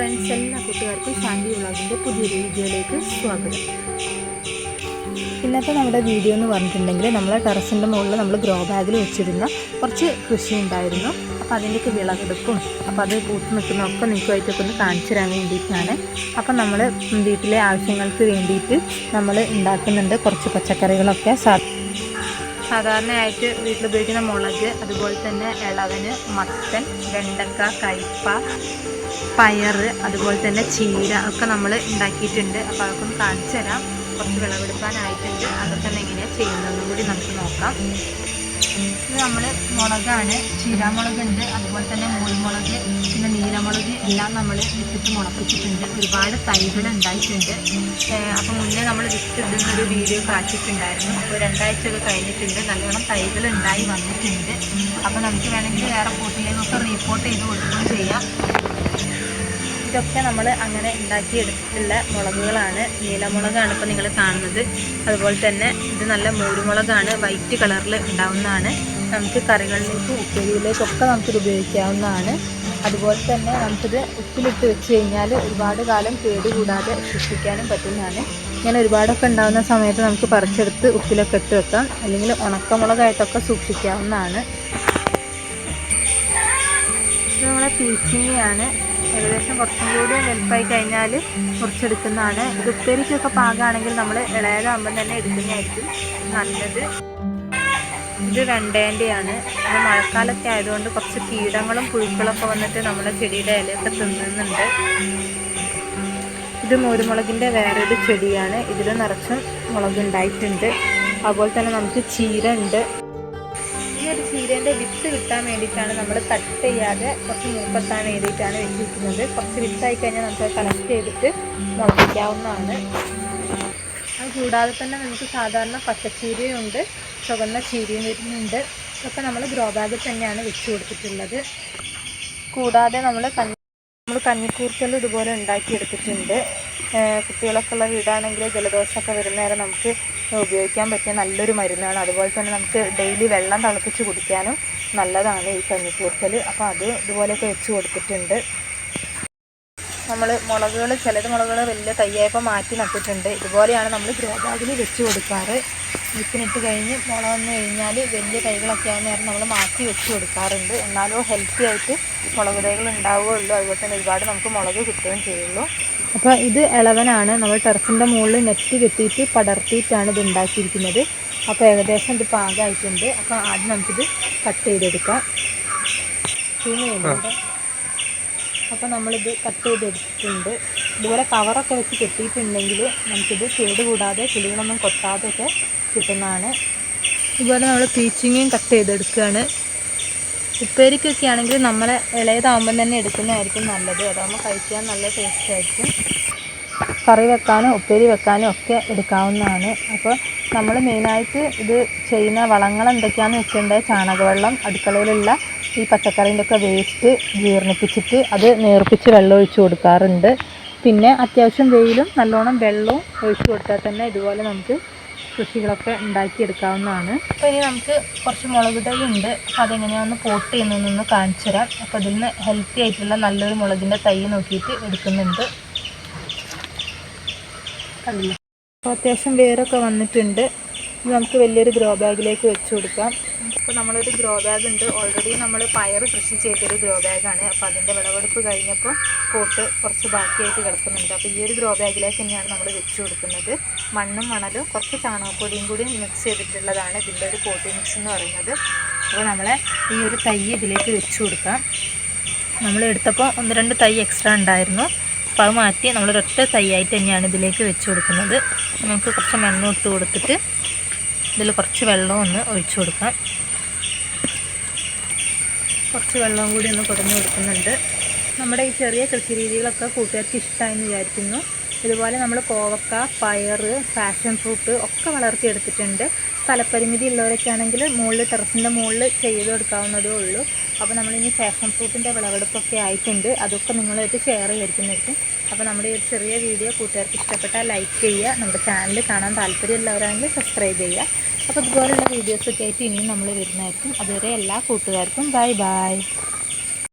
Friends എല്ലാ കൂട്ടുകാർക്കും ശാന്തി വ്ളോഗിന്റെ പുതിയൊരു വീഡിയോയിലേക്ക് സ്വാഗതം. ഇന്നത്തെ നമ്മുടെ വീഡിയോ എന്ന് പറഞ്ഞിട്ടുണ്ടെങ്കിൽ നമ്മളെ ടെറസിന്റെ മുകളിൽ നമ്മൾ ഗ്രോ ബാഗിൽ വെച്ചിരുന്ന കുറച്ച് കൃഷി ഉണ്ടായിരുന്നു. അപ്പോൾ അതിന്റെയൊക്കെ വിളവെടുപ്പും അപ്പോൾ അത് പൂത്ത് നിൽക്കുന്നതൊക്കെ നിൽക്കുമായിട്ടൊക്കെ ഒന്ന് കാണിച്ചു തരാൻ വേണ്ടിയിട്ടാണ്. അപ്പോൾ നമ്മൾ വീട്ടിലെ ആവശ്യങ്ങൾക്ക് വേണ്ടിയിട്ട് നമ്മൾ ഉണ്ടാക്കുന്നുണ്ട് കുറച്ച് പച്ചക്കറികളൊക്കെ. സാ സാധാരണയായിട്ട് വീട്ടിൽ ഉപയോഗിക്കുന്ന മുളക് അതുപോലെ തന്നെ ഇളവന് മത്തൻ വെണ്ടക്ക കയ്പ പയർ അതുപോലെ തന്നെ ചീര ഒക്കെ നമ്മൾ ഉണ്ടാക്കിയിട്ടുണ്ട്. അപ്പോൾ അതൊക്കെ കാണിച്ചു തരാം. കുറച്ച് വിളവെടുക്കാനായിട്ടുണ്ട് അതൊക്കെ തന്നെ എങ്ങനെയാണ് ചെയ്യുന്നതെന്നും കൂടി നമുക്ക് നോക്കാം. ഇത് നമ്മൾ മുളകാണ്. ചീരാമുളകുണ്ട്. അതുപോലെ തന്നെ മൂൽമുളക് പിന്നെ നീലമുളക് എല്ലാം നമ്മൾ വിത്തിട്ട് മുളപ്പിച്ചിട്ടുണ്ട് ഒരുപാട് തൈകൾ ഉണ്ടായിട്ടുണ്ട്. അപ്പോൾ മുന്നേ നമ്മൾ വിത്തിടുന്ന ഒരു വീഡിയോ കാണിച്ചിട്ടുണ്ടായിരുന്നു അപ്പോൾ രണ്ടാഴ്ച ഒക്കെ കഴിഞ്ഞിട്ടുണ്ട്. നല്ലോണം തൈകൾ ഉണ്ടായി വന്നിട്ടുണ്ട്. അപ്പോൾ നമുക്ക് വേണമെങ്കിൽ വേറെ പോട്ടിലേക്കൊക്കെ റീപ്പോർട്ട് ചെയ്ത് കൊടുക്കുകയും ചെയ്യാം. ഇതൊക്കെ നമ്മൾ അങ്ങനെ ഉണ്ടാക്കിയെടുത്തിട്ടുള്ള മുളകുകളാണ്. നീലമുളകാണ് ഇപ്പോൾ നിങ്ങൾ കാണുന്നത്. അതുപോലെ തന്നെ ഇത് നല്ല മൂരുമുളകാണ്. വൈറ്റ് കളറിൽ ഉണ്ടാവുന്നതാണ്. നമുക്ക് കറികളിലേക്കും ഉപ്പേരിയിലേക്കൊക്കെ നമുക്കിത് ഉപയോഗിക്കാവുന്നതാണ്. അതുപോലെ തന്നെ നമുക്കിത് ഉപ്പിലിട്ട് വെച്ച് കഴിഞ്ഞാൽ ഒരുപാട് കാലം കേടുകൂടാതെ സൂക്ഷിക്കാനും പറ്റുന്നതാണ്. ഇങ്ങനെ ഒരുപാടൊക്കെ ഉണ്ടാകുന്ന സമയത്ത് നമുക്ക് പറിച്ചെടുത്ത് ഉപ്പിലൊക്കെ ഇട്ട് വെക്കാം. അല്ലെങ്കിൽ ഉണക്കമുളകായിട്ടൊക്കെ സൂക്ഷിക്കാവുന്നതാണ്. ഇത് നമ്മളെ പീച്ചിങ്ങയാണ്. ഏകദേശം കുറച്ചും കൂടി വലുപ്പമായി കഴിഞ്ഞാൽ മുറിച്ചെടുക്കുന്നതാണ്. ഇത് ഉപ്പേരിക്കൊക്കെ പാകമാണെങ്കിൽ നമ്മൾ ഇളയതാകുമ്പം തന്നെ എടുക്കുന്നതായിരിക്കും നല്ലത്. ഇത് വെണ്ടേന്റെയാണ് ഇത് മഴക്കാലത്തെ ആയതുകൊണ്ട് കുറച്ച് കീടങ്ങളും പുഴുക്കളൊക്കെ വന്നിട്ട് നമ്മുടെ ചെടിയുടെ ഇലയൊക്കെ തിന്നുന്നുണ്ട്. ഇത് മോരുമുളകിന്റെ വേറൊരു ചെടിയാണ്. ഇതിൽ നിറച്ചും മുളക് ഉണ്ടായിട്ടുണ്ട് അതുപോലെ തന്നെ നമുക്ക് ചീര ഉണ്ട് ഈ ഒരു ചീരേന്റെ വിത്ത് കിട്ടാൻ വേണ്ടിയിട്ടാണ് നമ്മൾ കട്ട് ചെയ്യാതെ കുറച്ച് മൂപ്പെത്താൻ വേണ്ടിയിട്ടാണ് വെച്ചിരിക്കുന്നത്. കുറച്ച് വിത്തായി കഴിഞ്ഞാൽ നമുക്ക് കളക്ട് ചെയ്തിട്ട് മുളപ്പിക്കാവുന്നതാണ്. അത് കൂടാതെ തന്നെ നമുക്ക് സാധാരണ പച്ചച്ചീരയുണ്ട്. ചുവന്ന ചീരയും വരുന്നുണ്ട്. ഇതൊക്കെ നമ്മൾ ഗ്രോ ബാഗിൽ തന്നെയാണ് വെച്ച് കൊടുത്തിട്ടുള്ളത്. കൂടാതെ നമ്മൾ കഞ്ഞി നമ്മൾ കഞ്ഞിക്കൂർക്കൽ ഇതുപോലെ ഉണ്ടാക്കിയെടുത്തിട്ടുണ്ട്. കുട്ടികളൊക്കെ ഉള്ള വീടാണെങ്കിൽ ജലദോഷമൊക്കെ വരുന്ന നേരം നമുക്ക് ഉപയോഗിക്കാൻ പറ്റിയ നല്ലൊരു മരുന്നാണ്. അതുപോലെ തന്നെ നമുക്ക് ഡെയിലി വെള്ളം തിളപ്പിച്ച് കുടിക്കാനും നല്ലതാണ് ഈ കഞ്ഞിക്കൂർക്കൽ. അപ്പോൾ അത് ഇതുപോലെയൊക്കെ വെച്ച് കൊടുത്തിട്ടുണ്ട്. നമ്മൾ മുളകുകൾ ചിലത് മുളകുകൾ വലിയ തയ്യായപ്പോൾ മാറ്റി നട്ടിട്ടുണ്ട്. ഇതുപോലെയാണ് നമ്മൾ ഗ്രോ ബാഗിൽ വെച്ച് കൊടുക്കാറ്. വിത്തിനിട്ട് കഴിഞ്ഞ് മുള വന്നു കഴിഞ്ഞാൽ വലിയ തൈകളൊക്കെ നേരം നമ്മൾ മാറ്റി വെച്ച് കൊടുക്കാറുണ്ട്. എന്നാലും ഹെൽത്തി ആയിട്ട് മുളക് തൈകൾ ഉണ്ടാവുകയുള്ളൂ. അതുപോലെ തന്നെ ഒരുപാട് നമുക്ക് മുളക് കിട്ടുകയും ചെയ്യുള്ളൂ അപ്പോൾ ഇത് ഇളവനാണ്. നമ്മൾ ടെറസിന്റെ മുകളിൽ നെറ്റ് കെട്ടിയിട്ട് പടർത്തിയിട്ടാണ് ഇത് ഉണ്ടാക്കിയിരിക്കുന്നത്. അപ്പോൾ ഏകദേശം ഇത് പാകമായിട്ടുണ്ട്. അപ്പോൾ ആദ്യം നമുക്കിത് കട്ട് ചെയ്തെടുക്കാം. ചെയ്യുന്നുണ്ട് അപ്പോൾ നമ്മളിത് കട്ട് ചെയ്തെടുത്തിട്ടുണ്ട്. ഇതുപോലെ കവറൊക്കെ വെച്ച് കെട്ടിയിട്ടുണ്ടെങ്കിൽ നമുക്കിത് കേട് കൂടാതെ കിളികളൊന്നും കൊത്താതെയൊക്കെ കിട്ടുന്നതാണ്. ഇതുപോലെ നമ്മൾ പീച്ചിങ്ങയും കട്ട് ചെയ്തെടുക്കുകയാണ് ഉപ്പേരിക്കൊക്കെ ആണെങ്കിൽ നമ്മളെ ഇളയതാകുമ്പം തന്നെ എടുക്കുന്നതായിരിക്കും നല്ലത്. അതാകുമ്പോൾ കഴിക്കാൻ നല്ല ടേസ്റ്റ് ആയിരിക്കും. കറി വെക്കാനും ഉപ്പേരി വെക്കാനും ഒക്കെ എടുക്കാവുന്നതാണ്. അപ്പോൾ നമ്മൾ മെയിനായിട്ട് ഇത് ചെയ്യുന്ന വളങ്ങൾ എന്തൊക്കെയാണെന്ന് വെച്ചിട്ടുണ്ടെങ്കിൽ ചാണകവെള്ളം അടുക്കളയിലുള്ള ഈ പച്ചക്കറീന്റെ ഒക്കെ വേസ്റ്റ് ജീർണിപ്പിച്ചിട്ട് അത് നേർപ്പിച്ച് വെള്ളം ഒഴിച്ച് കൊടുക്കാറുണ്ട്. പിന്നെ അത്യാവശ്യം വെയിലും നല്ലോണം വെള്ളവും ഒഴിച്ചു കൊടുത്താൽ തന്നെ ഇതുപോലെ നമുക്ക് കൃഷികളൊക്കെ ഉണ്ടാക്കിയെടുക്കാവുന്നതാണ്. അപ്പോൾ ഇനി നമുക്ക് കുറച്ച് മുളക് തൈ ഉണ്ട്. അപ്പോൾ അതെങ്ങനെയാണെന്ന് പോട്ട് ചെയ്യുന്നതെന്നൊന്ന് കാണിച്ചു തരാം. അപ്പോൾ ഇതിൽ നിന്ന് ഹെൽത്തി ആയിട്ടുള്ള നല്ലൊരു മുളകിന്റെ തൈ നോക്കിയിട്ട് എടുക്കുന്നുണ്ട്. കണ്ടില്ല? അപ്പോൾ അത്യാവശ്യം വേരൊക്കെ വന്നിട്ടുണ്ട്. ഇത് നമുക്ക് വലിയൊരു ഗ്രോ ബാഗിലേക്ക് വെച്ച് കൊടുക്കാം. ഇപ്പോൾ നമ്മളൊരു ഗ്രോ ബാഗ് ഉണ്ട്. ഓൾറെഡി നമ്മൾ പയർ കൃഷി ചെയ്തൊരു ഗ്രോ ബാഗാണ്. അപ്പോൾ അതിന്റെ വിളവെടുപ്പ് കഴിഞ്ഞപ്പോൾ പോട്ട് കുറച്ച് ബാക്കിയായിട്ട് കിടക്കുന്നുണ്ട്. അപ്പോൾ ഈ ഒരു ഗ്രോ ബാഗിലേക്ക് തന്നെയാണ് നമ്മൾ വെച്ച് കൊടുക്കുന്നത്. മണ്ണും മണലും കുറച്ച് ചാണകപ്പൊടിയും കൂടി മിക്സ് ചെയ്തിട്ടുള്ളതാണ് ഇതിന്റെ ഒരു പോട്ടി മിക്സ് എന്ന് പറയുന്നത്. അപ്പോൾ നമ്മളെ ഈ ഒരു തൈ ഇതിലേക്ക് വെച്ച് കൊടുക്കാം. നമ്മൾ എടുത്തപ്പോൾ ഒന്ന് രണ്ട് തൈ എക്സ്ട്രാ ഉണ്ടായിരുന്നു. അപ്പോൾ അത് മാറ്റി നമ്മളൊരൊറ്റ ആയിട്ട് തന്നെയാണ് ഇതിലേക്ക് വെച്ച് കൊടുക്കുന്നത്. നമുക്ക് കുറച്ച് മണ്ണ് ഇട്ട് കൊടുത്തിട്ട് ഇതിൽ കുറച്ച് വെള്ളം ഒന്ന് ഒഴിച്ചു കൊടുക്കാം. കുറച്ച് വെള്ളവും കൂടി ഒന്ന് കുടഞ്ഞു കൊടുക്കുന്നുണ്ട്. നമ്മുടെ ഈ ചെറിയ കൃഷി രീതികളൊക്കെ കൂട്ടുകാർക്ക് ഇഷ്ടമായെന്ന് വിചാരിക്കുന്നു. ഇതുപോലെ നമ്മൾ കോവക്ക പയർ പാഷൻ ഫ്രൂട്ട് ഒക്കെ വളർത്തിയെടുത്തിട്ടുണ്ട്. സ്ഥലപരിമിതി ഉള്ളവരൊക്കെ ആണെങ്കിൽ മുകളിൽ ടെറസിന്റെ മുകളിൽ ചെയ്ത് കൊടുക്കാവുന്നതേ ഉള്ളൂ. അപ്പോൾ നമ്മളിനി പാഷൻ ഫ്രൂട്ടിന്റെ വിളവെടുപ്പൊക്കെ ആയിട്ടുണ്ട്. അതൊക്കെ നിങ്ങളായിട്ട് ഷെയർ ചെയ്തിരിക്കുന്നതായിരിക്കും അപ്പോൾ നമ്മുടെ ഈ ഒരു ചെറിയ വീഡിയോ കൂട്ടുകാർക്ക് ഇഷ്ടപ്പെട്ടാൽ ലൈക്ക് ചെയ്യുക നമ്മുടെ ചാനൽ കാണാൻ താല്പര്യമുള്ളവരാണെങ്കിൽ സബ്സ്ക്രൈബ് ചെയ്യുക. അപ്പോൾ ഇതുപോലുള്ള വീഡിയോസൊക്കെ ആയിട്ട് ഇനിയും നമ്മൾ വരുന്നതായിരിക്കും. അതുവരെ എല്ലാ കൂട്ടുകാർക്കും ബൈ ബൈ.